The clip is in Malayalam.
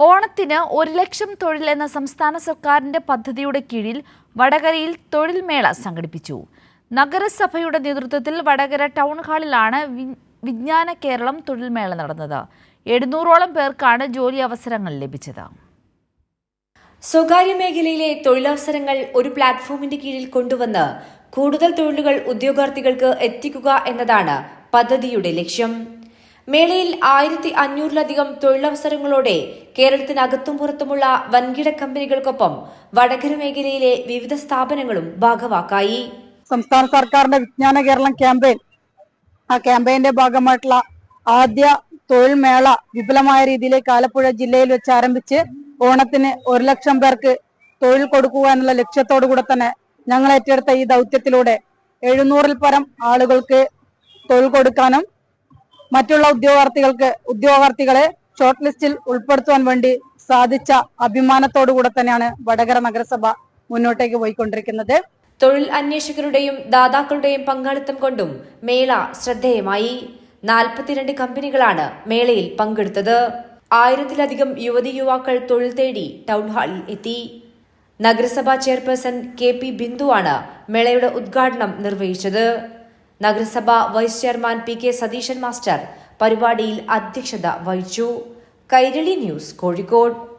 ഓണത്തിന് ഒരു ലക്ഷം തൊഴിൽ എന്ന സംസ്ഥാന സർക്കാരിന്റെ പദ്ധതിയുടെ കീഴിൽ വടകരയിൽ തൊഴിൽ മേള സംഘടിപ്പിച്ചു. നഗരസഭയുടെ നേതൃത്വത്തിൽ വടകര ടൗൺ ഹാളിലാണ് വിജ്ഞാന കേരളം തൊഴിൽ മേള നടന്നത്. എഴുന്നൂറോളം പേർക്കാണ് ജോലി അവസരങ്ങൾ ലഭിച്ചത്. സ്വകാര്യ മേഖലയിലെ തൊഴിലവസരങ്ങൾ ഒരു പ്ലാറ്റ്ഫോമിന്റെ കീഴിൽ കൊണ്ടുവന്ന് കൂടുതൽ തൊഴിലുകൾ ഉദ്യോഗാർത്ഥികൾക്ക് എത്തിക്കുക എന്നതാണ് പദ്ധതിയുടെ ലക്ഷ്യം. മേളയിൽ ആയിരത്തി അഞ്ഞൂറിലധികം തൊഴിലവസരങ്ങളോടെ കേരളത്തിനകത്തും പുറത്തുമുള്ള വൻകിട കമ്പനികൾക്കൊപ്പം വടകര മേഖലയിലെ വിവിധ സ്ഥാപനങ്ങളും ഭാഗവാക്കായി. സംസ്ഥാന സർക്കാരിന്റെ വിജ്ഞാന കേരളം ക്യാമ്പയിൻ. ആ ക്യാമ്പയിന്റെ ഭാഗമായിട്ടുള്ള ആദ്യ തൊഴിൽ മേള വിപുലമായ രീതിയിൽ ആലപ്പുഴ ജില്ലയിൽ വെച്ച് ആരംഭിച്ച് ഓണത്തിന് ഒരു ലക്ഷം പേർക്ക് തൊഴിൽ കൊടുക്കുക എന്നുള്ള ലക്ഷ്യത്തോടു കൂടെ തന്നെ ഞങ്ങൾ ഏറ്റെടുത്ത ഈ ദൗത്യത്തിലൂടെ എഴുന്നൂറിൽ പരം ആളുകൾക്ക് തൊഴിൽ കൊടുക്കാനും മറ്റുള്ള ഉദ്യോഗാർത്ഥികൾക്ക് ഉദ്യോഗാർത്ഥികളെ ഷോർട്ട് ലിസ്റ്റിൽ ഉൾപ്പെടുത്തുവാൻ വേണ്ടി സാധിച്ച അഭിമാനത്തോടുകൂടെ തന്നെയാണ് വടകര നഗരസഭ മുന്നോട്ടേക്ക് പോയിക്കൊണ്ടിരിക്കുന്നത്. തൊഴിൽ അന്വേഷകരുടെയും ദാതാക്കളുടെയും പങ്കാളിത്തം കൊണ്ടും മേള ശ്രദ്ധേയമായി. നാൽപ്പത്തിരണ്ട് കമ്പനികളാണ് മേളയിൽ പങ്കെടുത്തത്. ആയിരത്തിലധികം യുവതി യുവാക്കൾ തൊഴിൽ തേടി ടൗൺ ഹാളിൽ എത്തി. നഗരസഭാ ചെയർപേഴ്സൺ കെ പി ബിന്ദുവാണ് മേളയുടെ ഉദ്ഘാടനം നിർവഹിച്ചത്. നഗരസഭ vice chairman P K Satheesan master പരിപാടിയിൽ അധ്യക്ഷത വഹിച്ചു. കൈരളി ന്യൂസ് കോഴിക്കോട്.